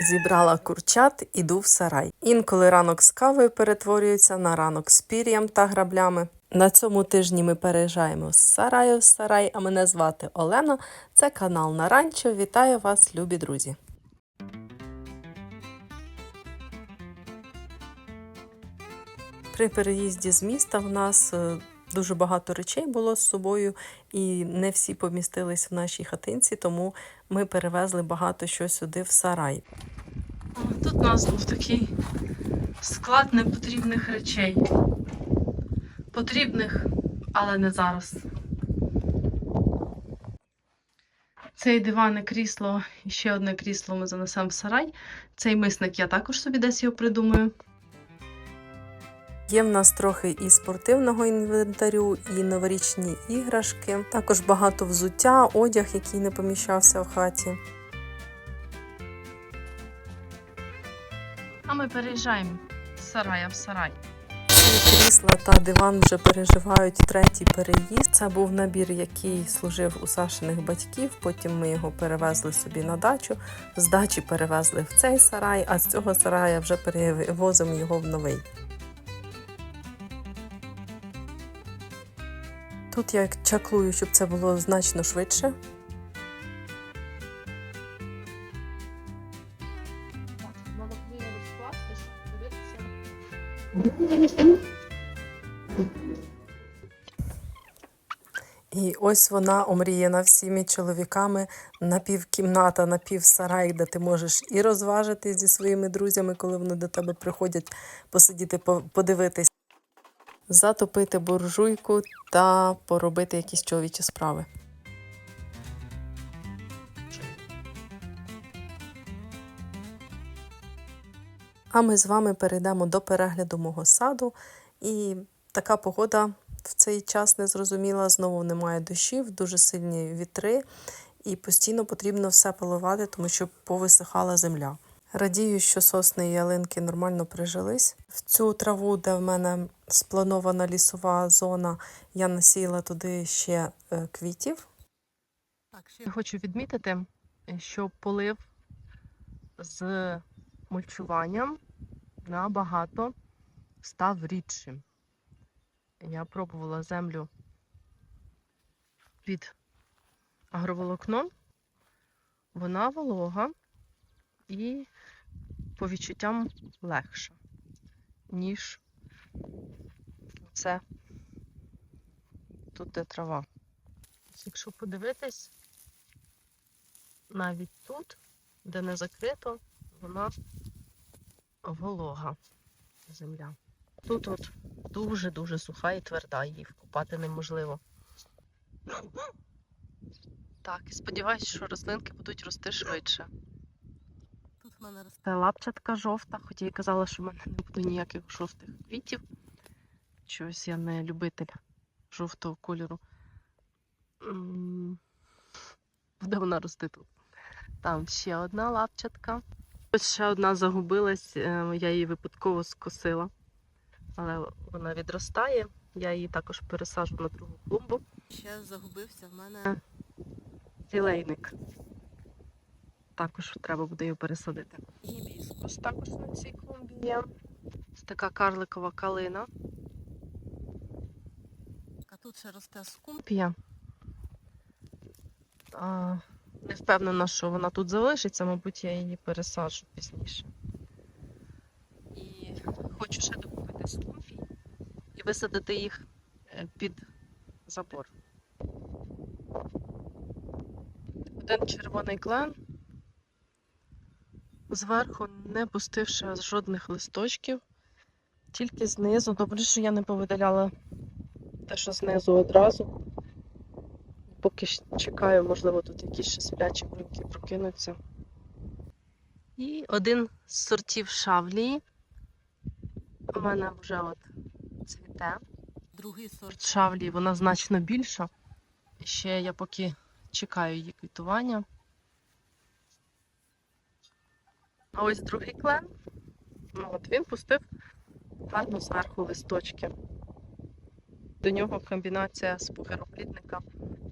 Зібрала курчат, іду в сарай. Інколи ранок з кавою перетворюється на ранок з пір'ям та граблями. На цьому тижні ми переїжджаємо з сараю в сарай, а мене звати Олена. Це канал на ранчо. Вітаю вас, любі друзі. При переїзді з міста в нас е, дуже багато речей було з собою, і не всі помістились в нашій хатинці, тому ми перевезли багато що сюди в сарай. Тут у нас був такий склад непотрібних речей. Потрібних, але не зараз. Цей диван і крісло і ще одне крісло ми занесемо в сарай. Цей мисник я також собі десь його придумаю. Є в нас трохи і спортивного інвентарю, і новорічні іграшки. Також багато взуття, одяг, який не поміщався в хаті. А ми переїжджаємо з сарая в сарай. І крісла та диван вже переживають третій переїзд. Це був набір, який служив у Сашиних батьків. Потім ми його перевезли собі на дачу. З дачі перевезли в цей сарай, а з цього сарая вже перевозимо його в новий. Тут я чаклую, щоб це було значно швидше. І ось вона омріяна всіми чоловіками напівкімната, напівсарай, де ти можеш і розважити зі своїми друзями, коли вони до тебе приходять посидіти, подивитись, затопити буржуйку та поробити якісь чоловічі справи. А ми з вами перейдемо до перегляду мого саду. І така погода в цей час незрозуміла. Знову немає дощів, дуже сильні вітри, і постійно потрібно все поливати, тому що повисихала земля. Радію, що сосни і ялинки нормально прижились. В цю траву, де в мене спланована лісова зона, я насіяла туди ще е, квітів. Так, ще хочу відмітити, що полив з мульчуванням набагато став рідшим. Я пробувала землю під агроволокном. Вона волога і по відчуттям легша, ніж це тут де трава. Якщо подивитись, навіть тут, де не закрито, вона волога земля. Тут от дуже-дуже суха і тверда, її вкопати неможливо. Так, і сподіваюся, що рослинки будуть рости швидше. Тут в мене росте лапчатка жовта, хоча я казала, що в мене не буде ніяких жовтих квітів. Чогось я не любитель жовтого кольору. Буде вона рости тут. Там ще одна лапчатка. Ось ще одна загубилась, е, я її випадково скосила. Але вона відростає. Я її також пересаджу на другу клумбу. Ще загубився в мене філейник. Також треба буде його пересадити. Гібіскус також на цій клумбі є. Це така карликова калина. А тут ще росте скумпія. А, не впевнена, що вона тут залишиться, мабуть, я її пересаджу пізніше. І хочу ще докупити скумпій і висадити їх е, під забор. Один червоний клен. Зверху не пустивши жодних листочків, тільки знизу. Добре, що я не повидаляла те, що знизу одразу. Поки чекаю, можливо, тут якісь ще сплячі бруньки прокинуться. І один з сортів шавлії. У мене вже от цвіте. Другий сорт шавлії, вона значно більша. Ще я поки чекаю її квітування. А ось другий клен. Ну, от він пустив гарно зверху листочки. До нього комбінація з пухироплідника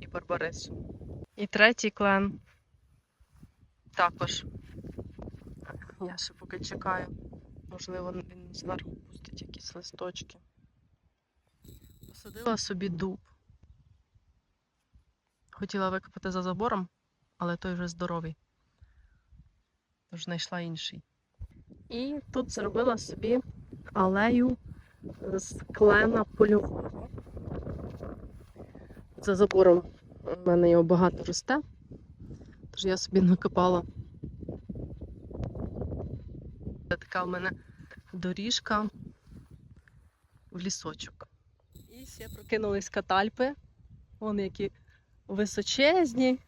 і барбарису. І третій клен також Я ще поки чекаю. Можливо, він зверху пустить якісь листочки. Посадила собі дуб. Хотіла викопати за забором, але той вже здоровий. Тож знайшла інший. І тут зробила собі алею з клена польового. За забором в мене його багато росте. Тож я собі накопала. Це така в мене доріжка в лісочок. І ще прокинулись катальпи. Вони які височезні.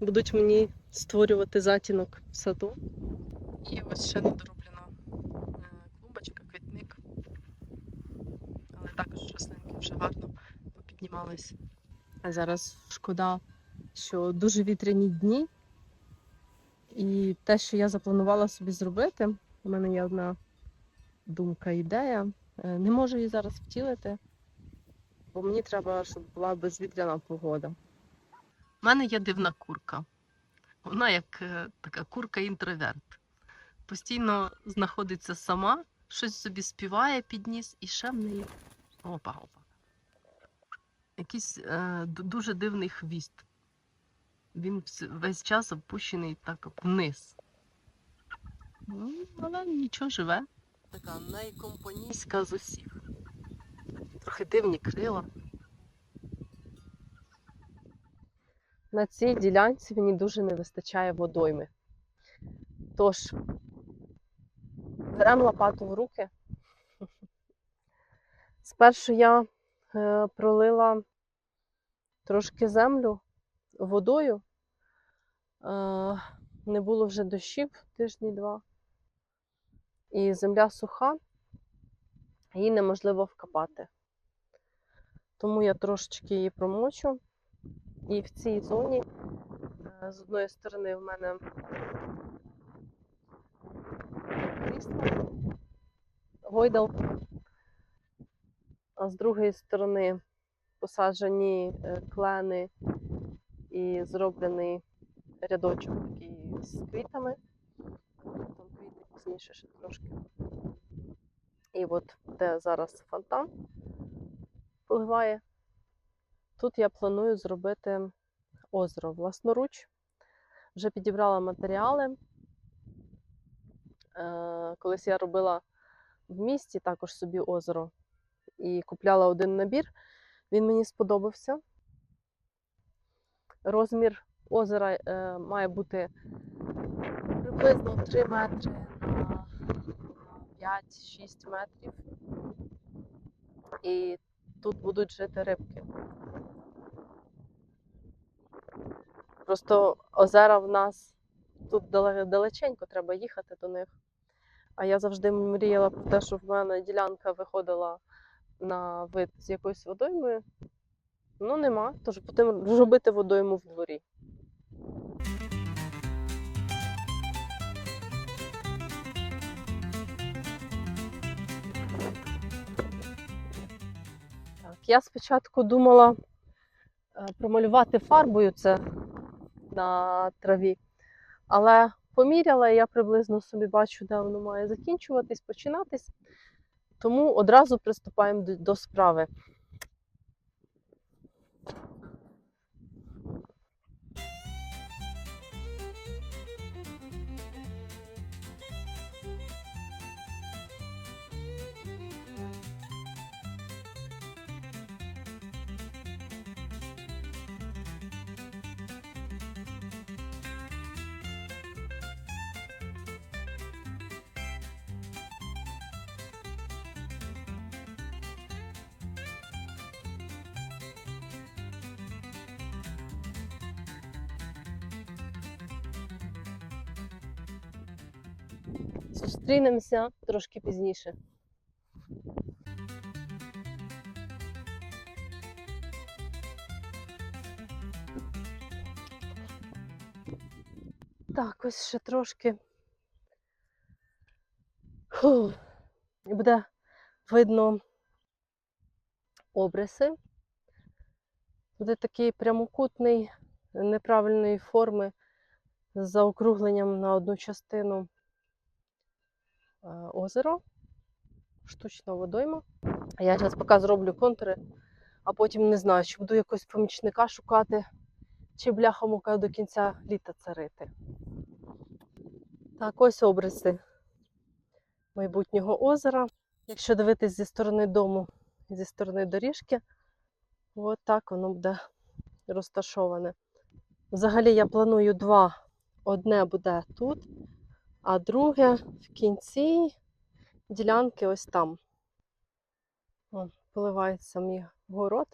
Будуть мені створювати затінок в саду. І ось ще недороблена е, клумбочка, квітник. Але також рослинки вже гарно попіднімались. А зараз шкода, що дуже вітряні дні. І те, що я запланувала собі зробити, у мене є одна думка, ідея. е, Не можу її зараз втілити, бо мені треба, щоб була безвітряна погода. У мене є дивна курка. Вона як е, така курка-інтроверт. Постійно знаходиться сама, щось собі співає під ніс, і ще в неї. Опа, опа. Якийсь е, дуже дивний хвіст. Він весь час опущений так вниз. Ну, але нічого живе. Така найкомпанійська з усіх. Трохи дивні крила. На цій ділянці мені дуже не вистачає водойми. Тож, беремо лопату в руки. Спершу я е, пролила трошки землю водою. Е, не було вже дощів тижні два. І земля суха, її неможливо вкопати. Тому я трошечки її промочу. І в цій зоні е, з одної сторони в мене крісло, гойдалка, а з другої сторони посаджені е, клени і зроблений рядочок такий з квітами. Там квіти пізніше ще трошки. І от де зараз фонтан поливає. Тут я планую зробити озеро власноруч. Вже підібрала матеріали. Е, Колись я робила в місті також собі озеро і купляла один набір. Він мені сподобався. Розмір озера е, має бути приблизно 3 метри на 5-6 метрів. І тут будуть жити рибки. Просто озера в нас тут далеченько, треба їхати до них. А я завжди мріяла про те, щоб в мене ділянка виходила на вид з якоюсь водоймою. Ну, нема, тож будемо робити водойму в дворі. Так, я спочатку думала е, промалювати фарбою це на траві, але поміряла, я приблизно собі бачу, де воно має закінчуватись, починатись. Тому одразу приступаємо до, справи. Зустрінемося трошки пізніше. Так, ось ще трошки. Фу. І буде видно обриси. Буде такий прямокутний, неправильної форми з заокругленням на одну частину озеро, штучна водойма. Я зараз поки зроблю контури, а потім не знаю, чи буду якогось помічника шукати, чи бляха-мука до кінця літа царити. Так, ось обриси майбутнього озера. Якщо дивитись зі сторони дому, зі сторони доріжки, от так воно буде розташоване. Взагалі я планую два. Одне буде тут, а друге в кінці ділянки ось там. О, поливається мій город.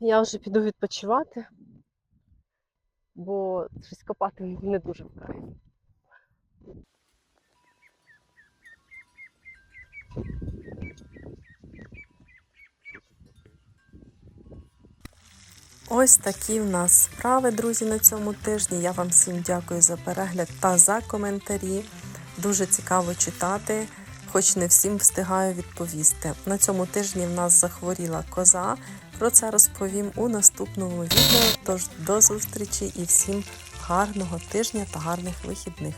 Я вже піду відпочивати, бо щось копати не дуже в Ось такі в нас справи, друзі, на цьому тижні. Я вам всім дякую за перегляд та за коментарі. Дуже цікаво читати, хоч не всім встигаю відповісти. На цьому тижні в нас захворіла коза. Про це розповім у наступному відео. Тож до зустрічі і всім гарного тижня та гарних вихідних.